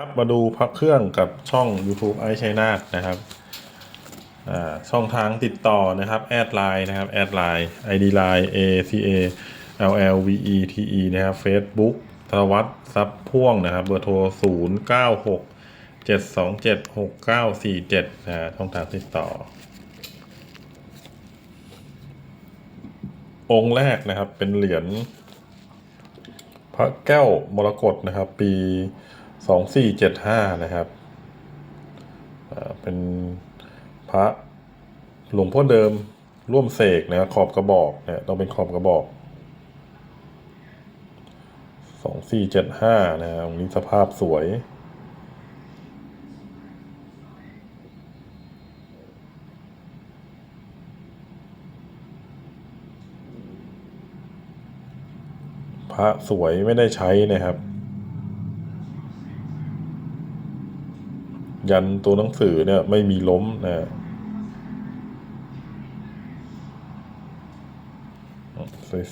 ครับมาดูพักเครื่องกับช่อง YouTube ไอชัยนาทนะครับช่องทางติดต่อนะครับแอดไลน์นะครับแอดไลน์ ID line A C A L L V E T E นะครับ Facebook ธนวัฒน์ซับพ่วงนะครับ เบอร์โทร 0 9 6 7 2 7 6 9 4 7นะฮะช่องทางติดต่อ องค์แรกนะครับเป็นเหรียญพระแก้วมรกตนะครับ ปี สองสี่เจ็ดห้านะครับเป็นพระหลวงพ่อเดิมร่วมเสกนะขอบกระบอกเนี่ยต้องเป็นขอบกระบอกสองสี่เจ็ดห้านะครับองนี้สภาพสวยพระสวยไม่ได้ใช้นะครับ ยันตัวหนังสือเนี่ยไม่มีล้มนะ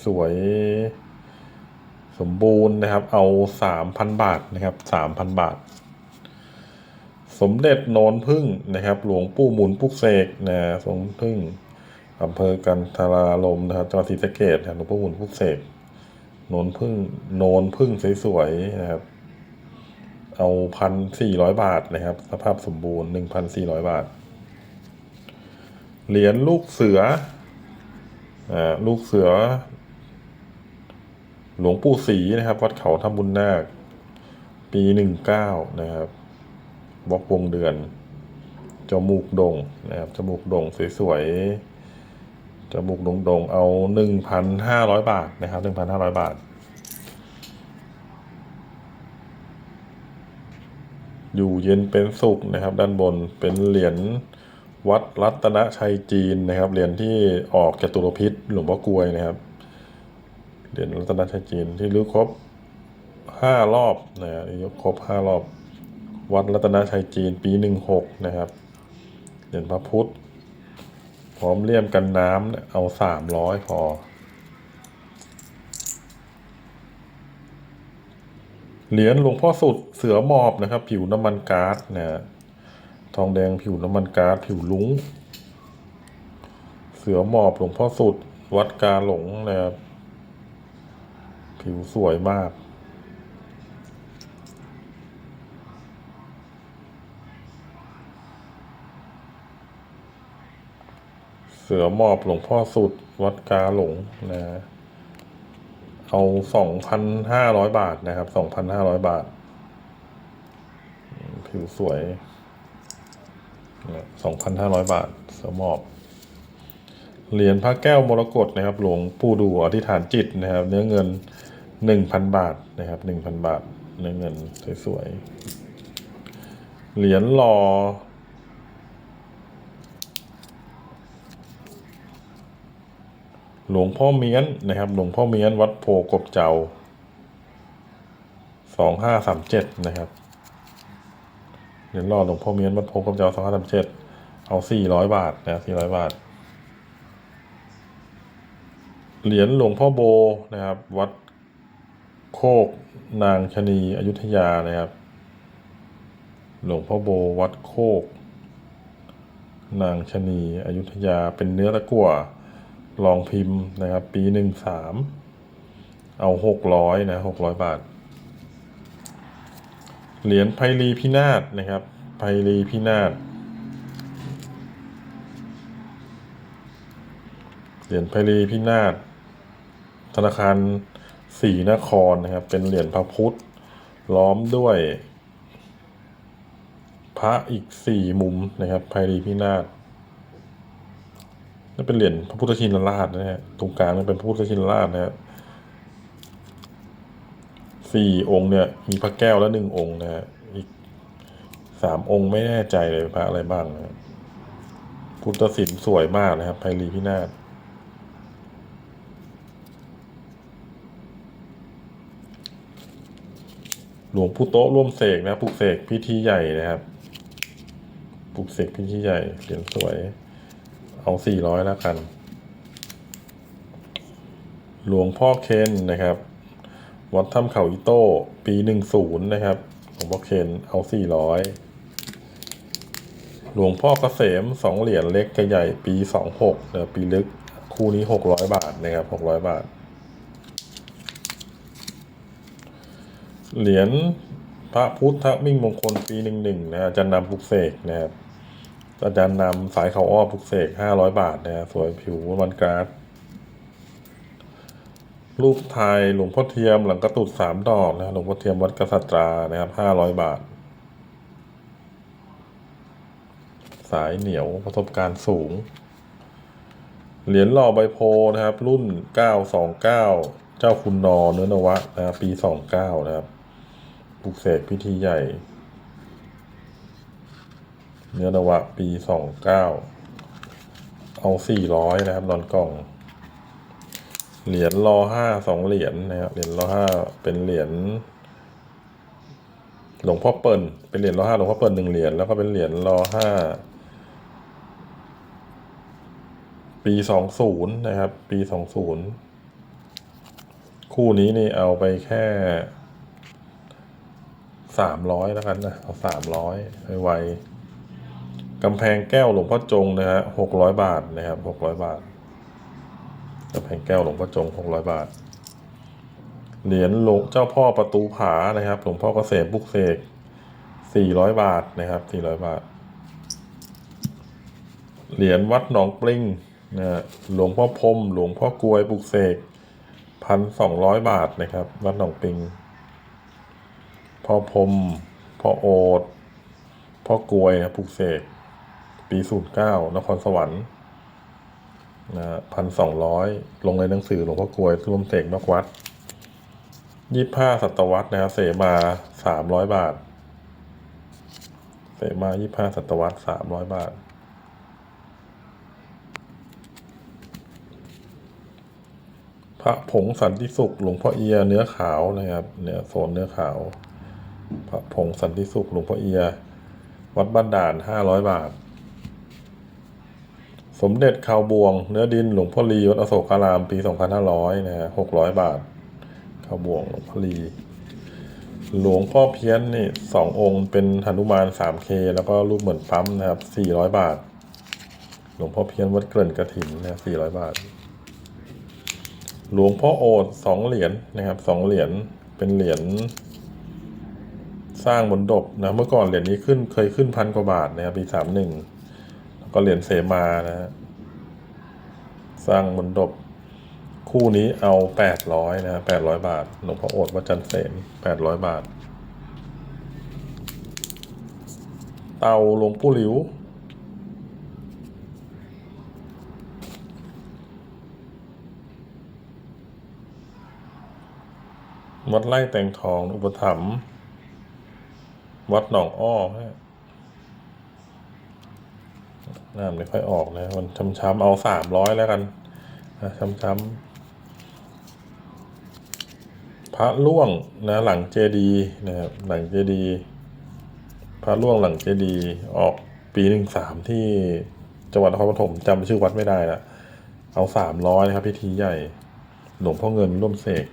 สวยๆ สมบูรณ์นะครับ เอาสามพันบาทนะครับสามพันบาท สมเด็จโนนพึ่งนะครับ หลวงปู่หมุนปุกเสกนะสมพึ่งอำเภอกันทารารมนะครับจังหวัดศรีสะเกษนะครับหลวงปู่หมุนปุกเสกโนนพึ่งโนนพึ่งสวยๆนะครับ เอาพันสี่ร้อยบาทนะครับ สภาพสมบูรณ์หนึ่งพันสี่ร้อยบาท เหรียญลูกเสืออ่าลูกเสือ หลวงปู่ศรีนะครับ วัดเขาทำบุญนาค ปีหนึ่งเก้านะครับบล็อกวงเดือนจมูกดงนะครับจมูกดงสวยๆจมูกดงๆเอาหนึ่งพันห้าร้อยบาทนะครับหนึ่งพันห้าร้อยบาท อยู่เย็นเป็นสุขนะครับ ด้านบนเป็นเหรียญวัดรัตนชัยจีนนะครับเหรียญที่ออกจตุรพิษหลวงพ่อกลวยนะครับเหรียญรัตนชัยจีนที่ลึกครบห้ารอบนะยกครบห้ารอบ วัดรัตนชัยจีนปีหนึ่งหกนะครับเหรียญพระพุทธ พร้อมเลี่ยมกันน้ำเนี่ยเอาสามร้อยพอ เหรียญหลวงพ่อสุดเสือหมอบนะครับ ผิวน้ำมันก๊าซนะฮะทองแดงผิวน้ำมันก๊าซผิวลุ้งเสือหมอบหลวงพ่อสุด วัดกาหลงนะครับผิวสวยมาก เสือหมอบหลวงพ่อสุด วัดกาหลงนะฮะ เอาสองพันห้าร้อยบาทนะครับสองพันห้าร้อยบาท ผิวสวยสองพันห้าร้อยบาทสมอบ เหรียญพระแก้วมรกตนะครับ หลวงปู่ดูอธิษฐานจิตนะครับ เนื้อเงินหนึ่งพันบาทนะครับหนึ่งพันบาท เนื้อเงินสวยๆเหรียญหล่อ หลวงพ่อเมียนนะครับ หลวงพ่อเมียนวัดโพกบเจ้าสองห้าสามเจ็ดนะครับเหรียญหล่อหลวงพ่อเมียนวัดโพกบเจ้าสองห้าสามเจ็ดเอาสี่ร้อยบาทนะสี่ร้อยบาท เหรียญหลวงพ่อโบนะครับ วัดโคกนางชะนีอยุธยานะครับ หลวงพ่อโบวัดโคก นางชะนีอยุธยาเป็นเนื้อตะกั่ว ลองพิมพ์นะครับ ปีหนึ่งสามเอาหกร้อยนะหกร้อยบาท เหรียญไพลีพินาศนะครับไพลีพินาศเหรียญไพลีพินาศธนาคารศรีนครนะครับ เป็นเหรียญพระพุทธ ล้อมด้วย พระอีกสี่มุมนะครับไพลีพินาศ นั่นเป็นเหรียญพระพุทธชินราชนะฮะตรงกลางนั่เป็นพระพุทธชินราชนะฮะสี่องค์เนี่ย มีพระแก้วและหนึ่งองค์นะฮะอีกสามองค์ไม่แน่ใจเลยพระอะไรบ้างนะฮะพุทธศิลป์สวยมากนะครับไพลีพินาศหลวงปู่โต๊ะร่วมเสกนะปลุกเสกพิธีใหญ่นะครับปลุกเสกพิธีใหญ่เหรียญสวย เอาสี่ร้อยแล้วกัน หลวงพ่อเคนนะครับ วัดถ้ำเขาอิโต้ปีหนึ่งศูนย์นะครับ หลวงพ่อเคนเอาสี่ร้อยหลวงพ่อเกษมสองเหรียญเล็กกับใหญ่ปีสองหกเนยปีลึกคู่นี้หกร้อยบาทนะครับหกร้อยบาท เหรียญพระพุทธมิ่งมงคลปีหนึ่งหนึ่งนะอาจารย์นำปุกเสกนะครับ อาจารย์นำสายเขาอ้อปลุกเสกห้าร้อยบาทนะสวยผิวมันกราดรูปไทยหลวงพ่อเทียมหลังกระตุดสามดอกนะหลวงพ่อเทียมวัดกษัตรานะครับห้าร้อยบาท สายเหนียวประสบการณ์สูง เหรียญหล่อใบโพนะครับ รุ่น929เจ้าคุณนอเนื้อนวะนะครับปี29นะครับปลุกเสกพิธีใหญ่ เนื้อนวะปี29เอา400นะครับ นอนกล่อง เหรียญรอห้าสองเหรียญนะครับ เหรียญรอห้าเป็นเหรียญหลวงพ่อเปิ่นเป็นเหรียญรอห้าหลวงพ่อเปิ่นหนึ่งเหรียญแล้วก็เป็นเหรียญรอห้าปีสองศูนย์นะครับ ปีสองศูนย์คู่นี้นี่เอาไปแค่สามร้อยแล้วกันนะเอาสามร้อยไวๆ กำแพงแก้วหลวงพ่อจงนะฮะหกร้อยบาทนะครับหกร้อยบาทกำแพงแก้วหลวงพ่อจงหกร้อยบาท เหรียญหลวงเจ้าพ่อประตูผานะครับ หลวงพ่อเกษมบุกเสกสี่ร้อยบาทนะครับสี่ร้อยบาท เหรียญวัดหนองปลิงนะฮะหลวงพ่อพรมหลวงพ่อกลวยปลุกเสกพันสองร้อยบาทนะครับ วัดหนองปลิง พ่อพรมพ่อโอดพ่อกลวยนะปลุกเสก ปีศูนย์เก้านครสวรรค์นะพันสองร้อยลงในหนังสือหลวงพ่อกลวยร่วมเสกนอกวัดยี่ห้าศตวรรษนะครับเสมาสามร้อยบาท เสมายี่ห้าศตวรรษสามร้อยบาท พระผงสันติสุขหลวงพ่อเอียเนื้อขาวนะครับเนี่ยโซนเนื้อขาว พระผงสันติสุขหลวงพ่อเอีย วัดบ้านด่านห้าร้อยบาท สมเด็จข่าวบวง เนื้อดินหลวงพ่อลีวัดอโศการามปีสองพันห้าร้อยนะฮะหกร้อยบาทข่าวบวงหลวงพ่อลีหลวงพ่อเพี้ยนนี่สององค์เป็นหนุมานสามเคแล้วก็รูปเหมือนปั๊มนะครับสี่ร้อยบาท หลวงพ่อเพี้ยนวัดเกริ่นกระถินนะสี่ร้อยบาท หลวงพ่อโอดสองเหรียญนะครับสองเหรียญเป็นเหรียญสร้างบนดบนะเมื่อก่อนเหรียญนี้ขึ้นเคยขึ้นพันกว่าบาทนะครับปีสามหนึ่ง ก็เหรียญเสมานะฮะสร้างบนดบคู่นี้เอาแปดร้อยนะแปดร้อยบาทหลวงพ่อโอดวัดจันทร์เสนแปดร้อยบาท เตาหลวงปู่หลิว วัดไร่แตงทองอุปถัมภ์วัดหนองอ้อฮะ น้ำไม่ค่อยออกนะมันช้ำๆเอาสามร้อยแล้วกันนะช้ำๆพระล่วงนะหลังเจดีนะครับหลังเจดีพระล่วงหลังเจดีออกปีหนึ่งสามที่จังหวัดนครปฐมจำชื่อวัดไม่ได้ละเอาสามร้อยนะครับพิธีใหญ่หลวงพ่อเงินร่วมเสก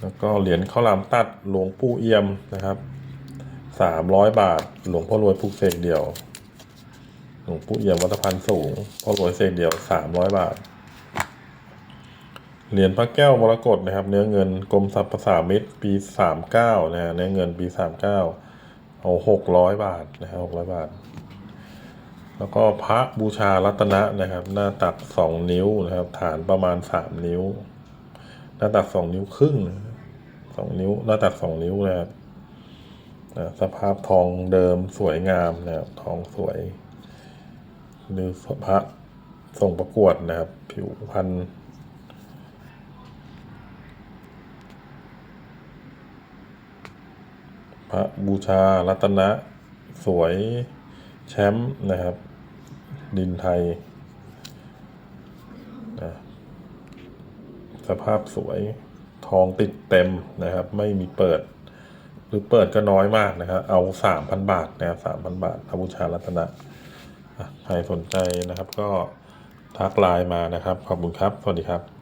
แล้วก็เหรียญข้าวหลามตัดหลวงปู่เอี่ยมนะครับ สามร้อยบาท หลวงพ่อรวยปลูกเสกเดี่ยว หลวงปู่เอี่ยมวัดพันธ์สูง พ่อรวยเสกเดี่ยวสามร้อยบาท เหรียญพระแก้วมรกตนะครับ เนื้อเงินกรมสรรพสามิตปีสามเก้านะฮะเนื้อเงินปีสามเก้าเอาหกร้อยบาทนะฮะหกร้อยบาท แล้วก็พระบูชารัตนะนะครับ หน้าตักสองนิ้วนะครับ ฐานประมาณสามนิ้ว หน้าตักสองนิ้วครึ่งสองนิ้ว หน้าตักสองนิ้วนะครับ อ่าสภาพทองเดิมสวยงามนะครับทองสวย หรือพระส่งประกวดนะครับ ผิวพรรณพระบูชารัตนะ สวยแชมป์นะครับ ดินไทยนะสภาพสวยทองติดเต็มนะครับ ไม่มีเปิด หรือเปิดก็น้อยมากนะครับเอาสามพันบาทนะครับสามพันบาทพระบูชารัตนะอะใครสนใจนะครับก็ทักไลน์มานะครับ ขอบคุณครับ สวัสดีครับ